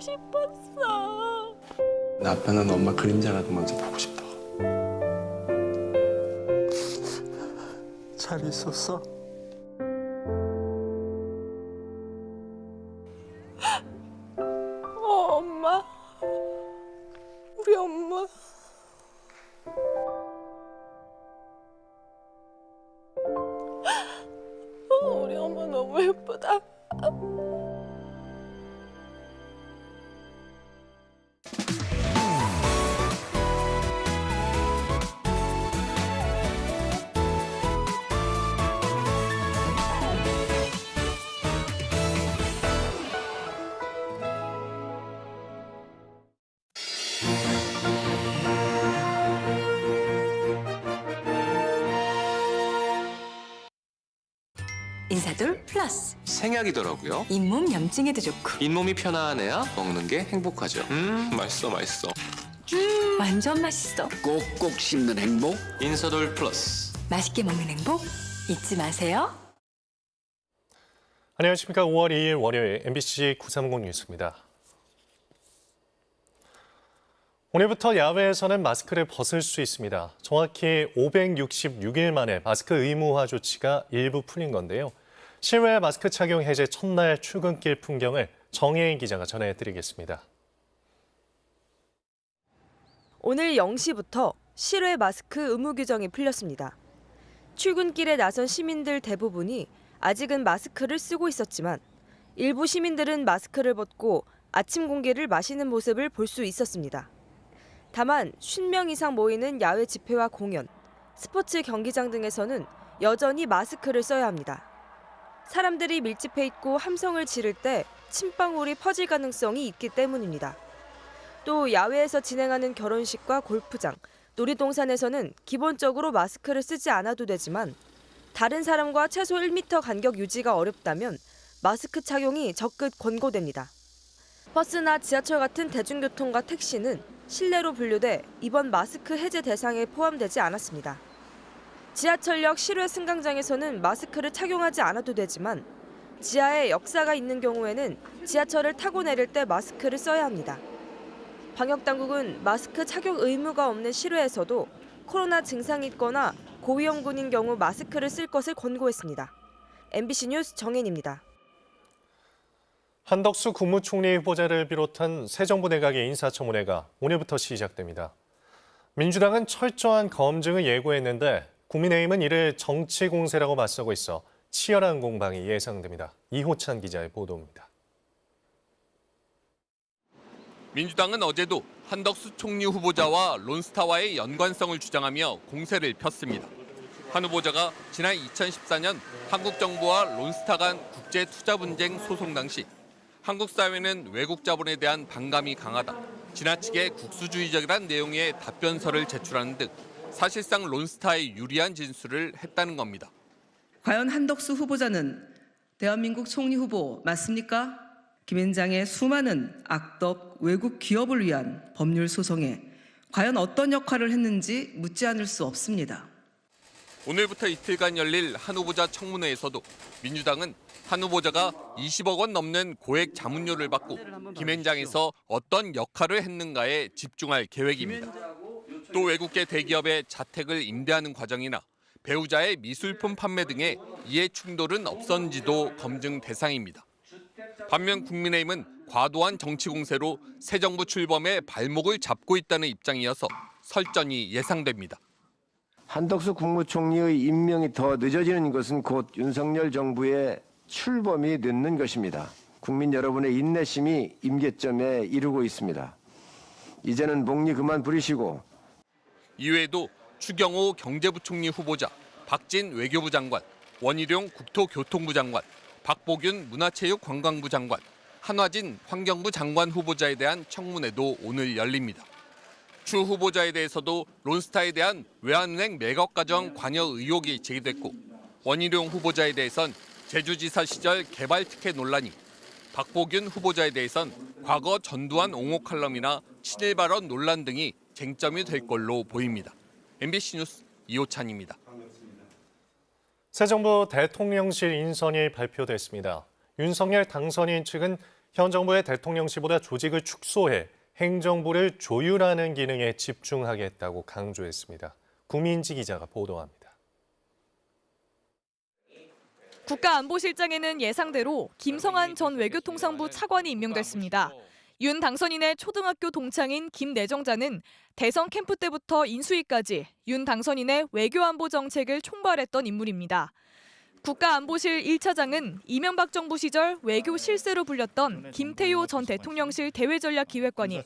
싶었어. 나빠는 엄마 그림자라도 먼저 보고 싶다. 잘 있었어? 어, 엄마. 우리 엄마. 어, 우리 엄마 너무 예쁘다. 인사돌 플러스 생약이더라고요. 잇몸 염증에도 좋고 잇몸이 편안해야 먹는 게 행복하죠. 음, 맛있어, 맛있어. 완전 맛있어 꼭꼭 씹는 행복 인서돌 플러스. 맛있게 먹는 행복 잊지 마세요 안녕하십니까. 5월 2일 월요일 MBC 930 뉴스입니다. 오늘부터 야외에서는 마스크를 벗을 수 있습니다. 정확히 566일 만에 마스크 의무화 조치가 일부 풀린 건데요. 실외 마스크 착용 해제 첫날 출근길 풍경을 정혜인 기자가 전해드리겠습니다. 오늘 0시부터 실외 마스크 의무 규정이 풀렸습니다. 출근길에 나선 시민들 대부분이 아직은 마스크를 쓰고 있었지만 일부 시민들은 마스크를 벗고 아침 공기를 마시는 모습을 볼 수 있었습니다. 다만 50명 이상 모이는 야외 집회와 공연, 스포츠 경기장 등에서는 여전히 마스크를 써야 합니다. 사람들이 밀집해 있고 함성을 지를 때 침방울이 퍼질 가능성이 있기 때문입니다. 또 야외에서 진행하는 결혼식과 골프장, 놀이동산에서는 기본적으로 마스크를 쓰지 않아도 되지만 다른 사람과 최소 1m 간격 유지가 어렵다면 마스크 착용이 적극 권고됩니다. 버스나 지하철 같은 대중교통과 택시는 실내로 분류돼 이번 마스크 해제 대상에 포함되지 않았습니다. 지하철역 실외 승강장에서는 마스크를 착용하지 않아도 되지만 지하에 역사가 있는 경우에는 지하철을 타고 내릴 때 마스크를 써야 합니다. 방역 당국은 마스크 착용 의무가 없는 실외에서도 코로나 증상이 있거나 고위험군인 경우 마스크를 쓸 것을 권고했습니다. MBC 뉴스 정혜입니다. 한덕수 국무총리 후보자를 비롯한 새 정부 내각의 인사청문회가 오늘부터 시작됩니다. 민주당은 철저한 검증을 예고했는데 국민의힘은 이를 정치 공세라고 맞서고 있어 치열한 공방이 예상됩니다. 이호찬 기자의 보도입니다. 민주당은 어제도 한덕수 총리 후보자와 론스타와의 연관성을 주장하며 공세를 폈습니다. 한 후보자가 지난 2014년 한국 정부와 론스타 간 국제 투자 분쟁 소송 당시 한국 사회는 외국 자본에 대한 반감이 강하다. 지나치게 국수주의적이란 내용의 답변서를 제출하는 등 사실상 론스타에 유리한 진술을 했다는 겁니다. 과연 한덕수 후보자는 대한민국 총리 후보 맞습니까? 김앤장의 수많은 악덕 외국 기업을 위한 법률 소송에 과연 어떤 역할을 했는지 묻지 않을 수 없습니다. 오늘부터 이틀간 열릴 한 후보자 청문회에서도 민주당은 한 후보자가 20억 원 넘는 고액 자문료를 받고 김앤장에서 어떤 역할을 했는가에 집중할 계획입니다. 또 외국계 대기업의 자택을 임대하는 과정이나 배우자의 미술품 판매 등의 이해 충돌은 없었는지도 검증 대상입니다. 반면 국민의힘은 과도한 정치 공세로 새 정부 출범에 발목을 잡고 있다는 입장이어서 설전이 예상됩니다. 한덕수 국무총리의 임명이 더 늦어지는 것은 곧 윤석열 정부의 출범이 늦는 것입니다. 국민 여러분의 인내심이 임계점에 이르고 있습니다. 이제는 목리 그만 부리시고 이외에도 추경호 경제부총리 후보자, 박진 외교부 장관, 원희룡 국토교통부 장관, 박보균 문화체육관광부 장관, 한화진 환경부 장관 후보자에 대한 청문회도 오늘 열립니다. 추 후보자에 대해서도 론스타에 대한 외환은행 매각 과정 관여 의혹이 제기됐고 원희룡 후보자에 대해선 제주지사 시절 개발 특혜 논란이 박보균 후보자에 대해선 과거 전두환 옹호 칼럼이나 친일 발언 논란 등이 쟁점이 될 걸로 보입니다. MBC 뉴스 이호찬입니다. 새 정부 대통령실 인선이 발표됐습니다. 윤석열 당선인 측은 현 정부의 대통령실보다 조직을 축소해 행정부를 조율하는 기능에 집중하겠다고 강조했습니다. 구민지 기자가 보도합니다. 국가안보실장에는 예상대로 김성한 전 외교통상부 차관이 임명됐습니다. 윤 당선인의 초등학교 동창인 김 내정자는 대선 캠프 때부터 인수위까지 윤 당선인의 외교안보 정책을 총괄했던 인물입니다. 국가안보실 1차장은 이명박 정부 시절 외교 실세로 불렸던 김태효 전 대통령실 대외전략기획관이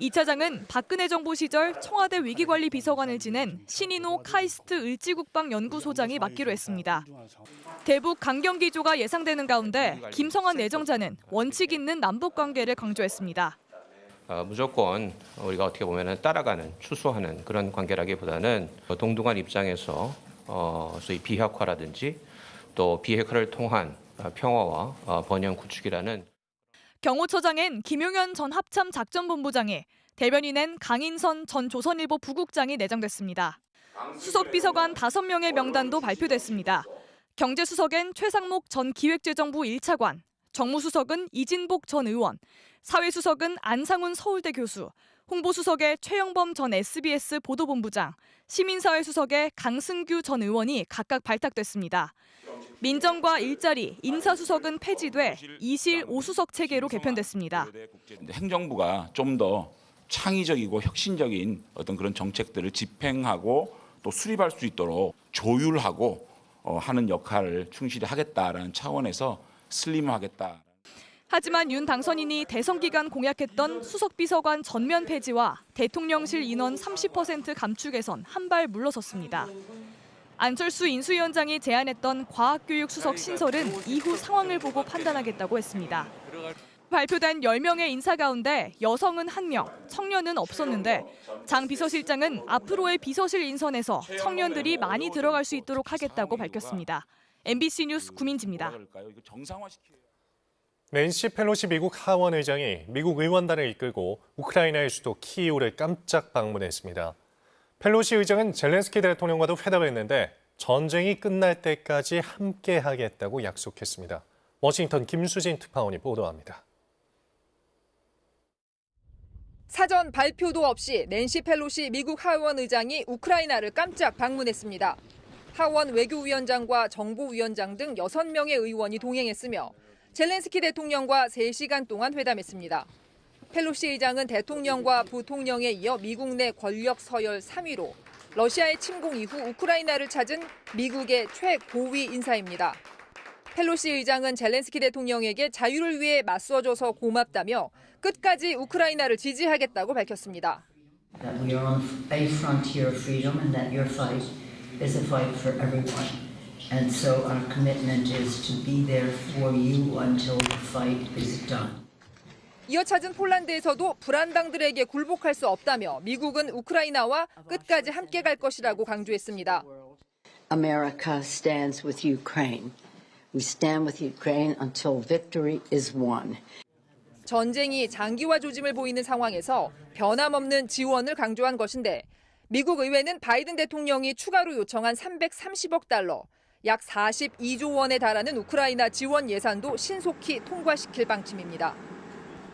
2차장은 박근혜 정부 시절 청와대 위기관리 비서관을 지낸 신인호 카이스트 을지국방연구소장이 맡기로 했습니다. 대북 강경 기조가 예상되는 가운데 김성한 내정자는 원칙 있는 남북 관계를 강조했습니다. 어, 무조건 우리가 어떻게 보면 따라가는 추수하는 그런 관계라기보다는 동등한 입장에서 어, 소위 비핵화라든지 또 비핵화를 통한 어, 평화와 어, 번영 구축이라는 경호처장엔 김용현 전 합참 작전본부장이 대변인엔 강인선 전 조선일보 부국장이 내정됐습니다. 수석비서관 5명의 명단도 발표됐습니다. 경제수석엔 최상목 전 기획재정부 1차관, 정무수석은 이진복 전 의원, 사회수석은 안상훈 서울대 교수, 홍보수석에 최영범 전 SBS 보도본부장, 시민사회 수석에 강승규 전 의원이 각각 발탁됐습니다. 민정과 일자리, 인사수석은 폐지돼 이실 오수석 체계로 개편됐습니다. 행정부가 좀 더 창의적이고 혁신적인 어떤 그런 정책들을 집행하고 또 수립할 수 있도록 조율하고 어, 하는 역할을 충실히 하겠다라는 차원에서 슬림하겠다. 하지만 윤 당선인이 대선 기간 공약했던 수석비서관 전면 폐지와 대통령실 인원 30% 감축 에선 한 발 물러섰습니다. 안철수 인수위원장이 제안했던 과학교육 수석 신설은 이후 상황을 보고 판단하겠다고 했습니다. 발표된 10명의 인사 가운데 여성은 1명, 청년은 없었는데 장 비서실장은 앞으로의 비서실 인선에서 청년들이 많이 들어갈 수 있도록 하겠다고 밝혔습니다. MBC 뉴스 구민지입니다. 낸시 펠로시 미국 하원 의장이 미국 의원단을 이끌고 우크라이나의 수도 키이우를 깜짝 방문했습니다. 펠로시 의장은 젤렌스키 대통령과도 회담했는데 전쟁이 끝날 때까지 함께 하겠다고 약속했습니다. 워싱턴 김수진 특파원이 보도합니다. 사전 발표도 없이 낸시 펠로시 미국 하원 의장이 우크라이나를 깜짝 방문했습니다. 하원 외교위원장과 정보위원장 등 6명의 의원이 동행했으며 젤렌스키 대통령과 3시간 동안 회담했습니다. 펠로시 의장은 대통령과 부통령에 이어 미국 내 권력 서열 3위로 러시아의 침공 이후 우크라이나를 찾은 미국의 최고위 인사입니다. 펠로시 의장은 젤렌스키 대통령에게 자유를 위해 맞서줘서 고맙다며 끝까지 우크라이나를 지지하겠다고 밝혔습니다. And so our commitment is to be there for you until the fight is done. 이어 찾은 폴란드에서도 불안당들에게 굴복할 수 없다며 미국은 우크라이나와 끝까지 함께 갈 것이라고 강조했습니다. America stands with Ukraine. We stand with Ukraine until victory is won. 전쟁이 장기화 조짐을 보이는 상황에서 변함없는 지원을 강조한 것인데 미국 의회는 바이든 대통령이 추가로 요청한 330억 달러, 약 42조 원에 달하는 우크라이나 지원 예산도 신속히 통과시킬 방침입니다.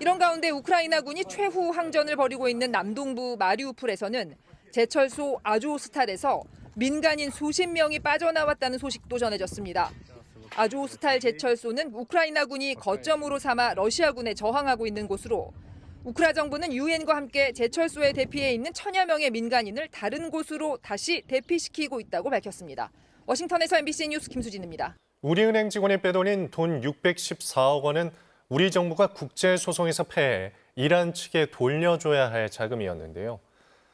이런 가운데 우크라이나군이 최후 항전을 벌이고 있는 남동부 마리우폴에서는 제철소 아조스탈에서 민간인 수십 명이 빠져나왔다는 소식도 전해졌습니다. 아조스탈 제철소는 우크라이나군이 거점으로 삼아 러시아군에 저항하고 있는 곳으로 우크라 정부는 유엔과 함께 제철소에 대피해 있는 천여 명의 민간인을 다른 곳으로 다시 대피시키고 있다고 밝혔습니다. 워싱턴에서 MBC 뉴스 김수진입니다. 우리은행 직원이 빼돌린 돈 614억 원은 우리 정부가 국제 소송에서 패해 이란 측에 돌려줘야 할 자금이었는데요.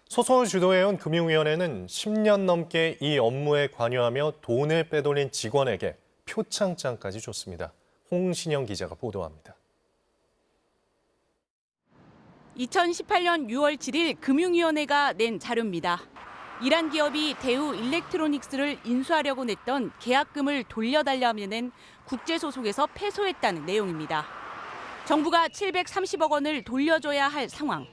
소송을 주도해온 금융위원회는 10년 넘게 이 업무에 관여하며 돈을 빼돌린 직원에게 표창장까지 줬습니다. 홍신영 기자가 보도합니다. 2018년 6월 7일 금융위원회가 낸 자료입니다. 이란 기업이 대우 일렉트로닉스를 인수하려고 냈던 계약금을 돌려달라면은 국제소송에서 패소했다는 내용입니다. 정부가 730억 원을 돌려줘야 할 상황.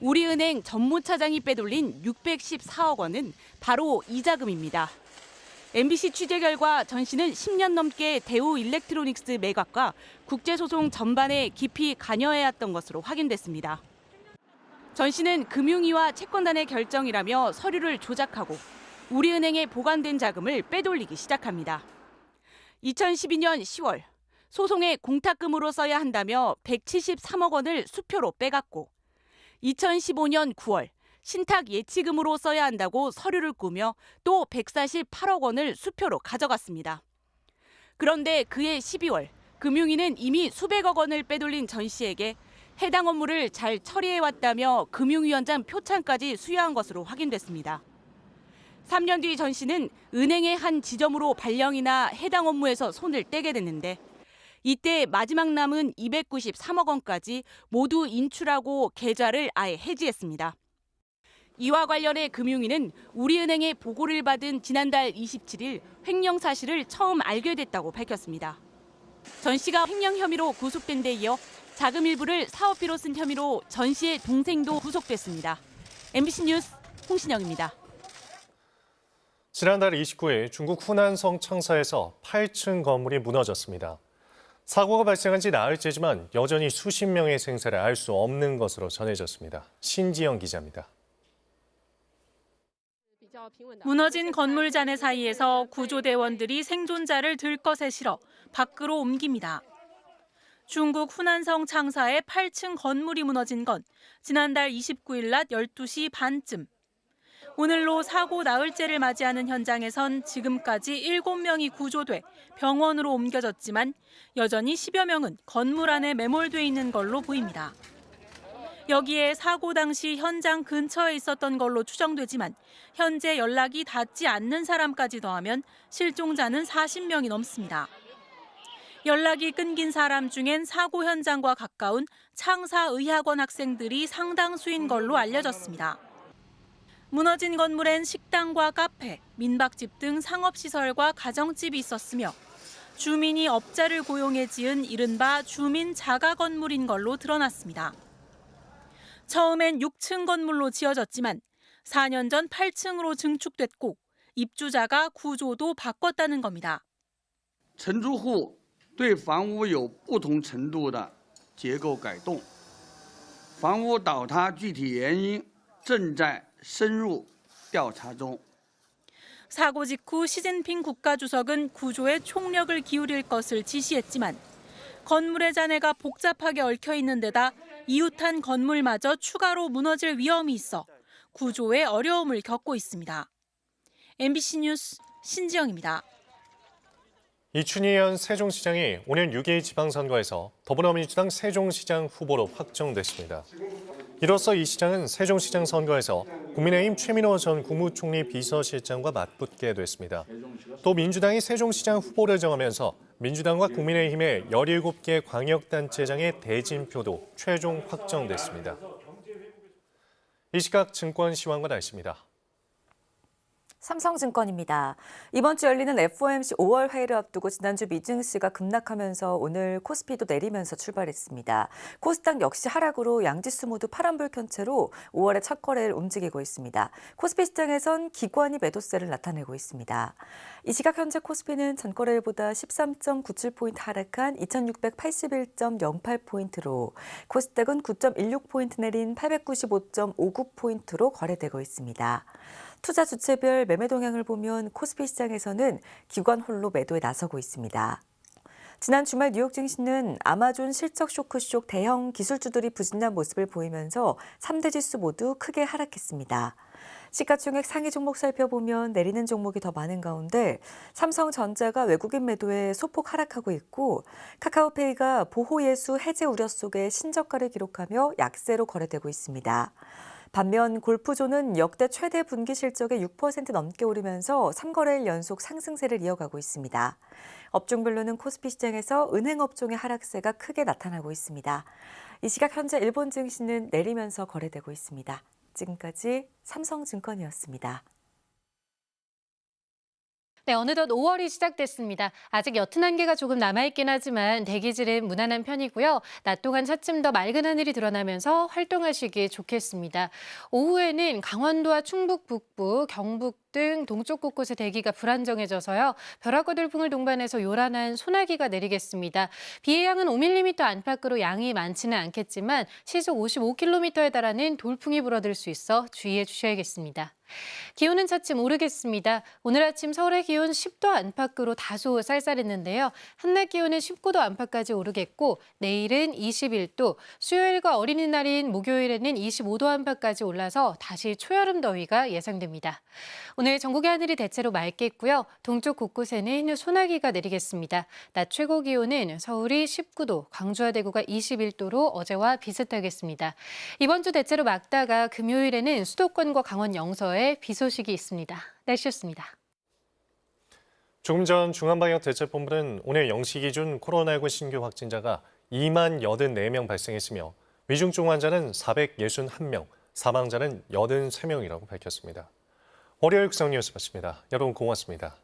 우리은행 전무 차장이 빼돌린 614억 원은 바로 이 자금입니다. MBC 취재 결과 전 씨는 10년 넘게 대우 일렉트로닉스 매각과 국제소송 전반에 깊이 관여해왔던 것으로 확인됐습니다. 전 씨는 금융위와 채권단의 결정이라며 서류를 조작하고 우리은행에 보관된 자금을 빼돌리기 시작합니다. 2012년 10월 소송에 공탁금으로 써야 한다며 173억 원을 수표로 빼갔고 2015년 9월 신탁 예치금으로 써야 한다고 서류를 꾸며 또 148억 원을 수표로 가져갔습니다. 그런데 그해 12월 금융위는 이미 수백억 원을 빼돌린 전 씨에게 해당 업무를 잘 처리해왔다며 금융위원장 표창까지 수여한 것으로 확인됐습니다. 3년 뒤 전 씨는 은행의 한 지점으로 발령이나 해당 업무에서 손을 떼게 됐는데 이때 마지막 남은 293억 원까지 모두 인출하고 계좌를 아예 해지했습니다. 이와 관련해 금융위는 우리은행의 보고를 받은 지난달 27일 횡령 사실을 처음 알게 됐다고 밝혔습니다. 전 씨가 횡령 혐의로 구속된 데 이어 자금 일부를 사업비로 쓴 혐의로 전 씨의 동생도 구속됐습니다. MBC 뉴스 홍신영입니다. 지난달 29일 중국 후난성 창사에서 8층 건물이 무너졌습니다. 사고가 발생한 지 나흘째지만 여전히 수십 명의 생사를 알 수 없는 것으로 전해졌습니다. 신지영 기자입니다. 무너진 건물 잔해 사이에서 구조대원들이 생존자를 들것에 실어 밖으로 옮깁니다. 중국 후난성 창사의 8층 건물이 무너진 건 지난달 29일 낮 12시 반쯤. 오늘로 사고 나흘째를 맞이하는 현장에선 지금까지 7명이 구조돼 병원으로 옮겨졌지만 여전히 10여 명은 건물 안에 매몰돼 있는 걸로 보입니다. 여기에 사고 당시 현장 근처에 있었던 걸로 추정되지만 현재 연락이 닿지 않는 사람까지 더하면 실종자는 40명이 넘습니다. 연락이 끊긴 사람 중엔 사고 현장과 가까운 창사의학원 학생들이 상당수인 걸로 알려졌습니다. 무너진 건물엔 식당과 카페, 민박집 등 상업시설과 가정집이 있었으며 주민이 업자를 고용해 지은 이른바 주민 자가 건물인 걸로 드러났습니다. 처음엔 6층 건물로 지어졌지만 4년 전 8층으로 증축됐고 입주자가 구조도 바꿨다는 겁니다. 전주후 对房屋有不同程度的结构改动，房屋倒塌具体原因正在深入调查中。 사고 직후 시진핑 국가주석은 구조에 총력을 기울일 것을 지시했지만 건물의 잔해가 복잡하게 얽혀 있는 데다 이웃한 건물마저 추가로 무너질 위험이 있어 구조에 어려움을 겪고 있습니다. MBC 뉴스 신지영입니다. 이춘희 현 세종시장이 오늘 6일 지방선거에서 더불어민주당 세종시장 후보로 확정됐습니다. 이로써 이 시장은 세종시장 선거에서 국민의힘 최민호 전 국무총리 비서실장과 맞붙게 됐습니다. 또 민주당이 세종시장 후보를 정하면서 민주당과 국민의힘의 17개 광역단체장의 대진표도 최종 확정됐습니다. 이 시각 증권 시황과 날씨입니다. 삼성증권입니다. 이번 주 열리는 FOMC 5월 회의를 앞두고 지난주 미증시가 급락하면서 오늘 코스피도 내리면서 출발했습니다. 코스닥 역시 하락으로 양지수 모두 파란불 켠 채로 5월의 첫 거래를 움직이고 있습니다. 코스피 시장에선 기관이 매도세를 나타내고 있습니다. 이 시각 현재 코스피는 전 거래일보다 13.97포인트 하락한 2681.08포인트로 코스닥은 9.16포인트 내린 895.59포인트로 거래되고 있습니다. 투자 주체별 매매 동향을 보면 코스피 시장에서는 기관 홀로 매도에 나서고 있습니다. 지난 주말 뉴욕 증시는 아마존 실적 쇼크 속 대형 기술주들이 부진한 모습을 보이면서 3대 지수 모두 크게 하락했습니다. 시가총액 상위 종목 살펴보면 내리는 종목이 더 많은 가운데 삼성전자가 외국인 매도에 소폭 하락하고 있고 카카오페이가 보호 예수 해제 우려 속에 신저가를 기록하며 약세로 거래되고 있습니다. 반면 골프존은 역대 최대 분기 실적에 6% 넘게 오르면서 3거래일 연속 상승세를 이어가고 있습니다. 업종별로는 코스피 시장에서 은행 업종의 하락세가 크게 나타나고 있습니다. 이 시각 현재 일본 증시는 내리면서 거래되고 있습니다. 지금까지 삼성증권이었습니다. 네, 어느덧 5월이 시작됐습니다. 아직 옅은 한계가 조금 남아있긴 하지만 대기질은 무난한 편이고요. 낮 동안 차츰 더 맑은 하늘이 드러나면서 활동하시기 좋겠습니다. 오후에는 강원도와 충북 북부, 경북 등 동쪽 곳곳에 대기가 불안정해져서요. 벼락과 돌풍을 동반해서 요란한 소나기가 내리겠습니다. 비의 양은 5mm 안팎으로 양이 많지는 않겠지만 시속 55km에 달하는 돌풍이 불어들 수 있어 주의해 주셔야겠습니다. 기온은 차츰 오르겠습니다. 오늘 아침 서울의 기온 10도 안팎으로 다소 쌀쌀했는데요. 한낮 기온은 19도 안팎까지 오르겠고 내일은 21도, 수요일과 어린이날인 목요일에는 25도 안팎까지 올라서 다시 초여름 더위가 예상됩니다. 오늘 전국의 하늘이 대체로 맑겠고요. 동쪽 곳곳에는 소나기가 내리겠습니다. 낮 최고 기온은 서울이 19도, 광주와 대구가 21도로 어제와 비슷하겠습니다. 이번 주 대체로 맑다가 금요일에는 수도권과 강원 영서에 비 소식이 있습니다. 날씨였습니다. 조금 전 중앙방역대책본부는 오늘 0시 기준 코로나19 신규 확진자가 2만 84명 발생했으며 위중증 환자는 461명, 사망자는 83명이라고 밝혔습니다. 월요일 국상 뉴스 마칩니다. 여러분 고맙습니다.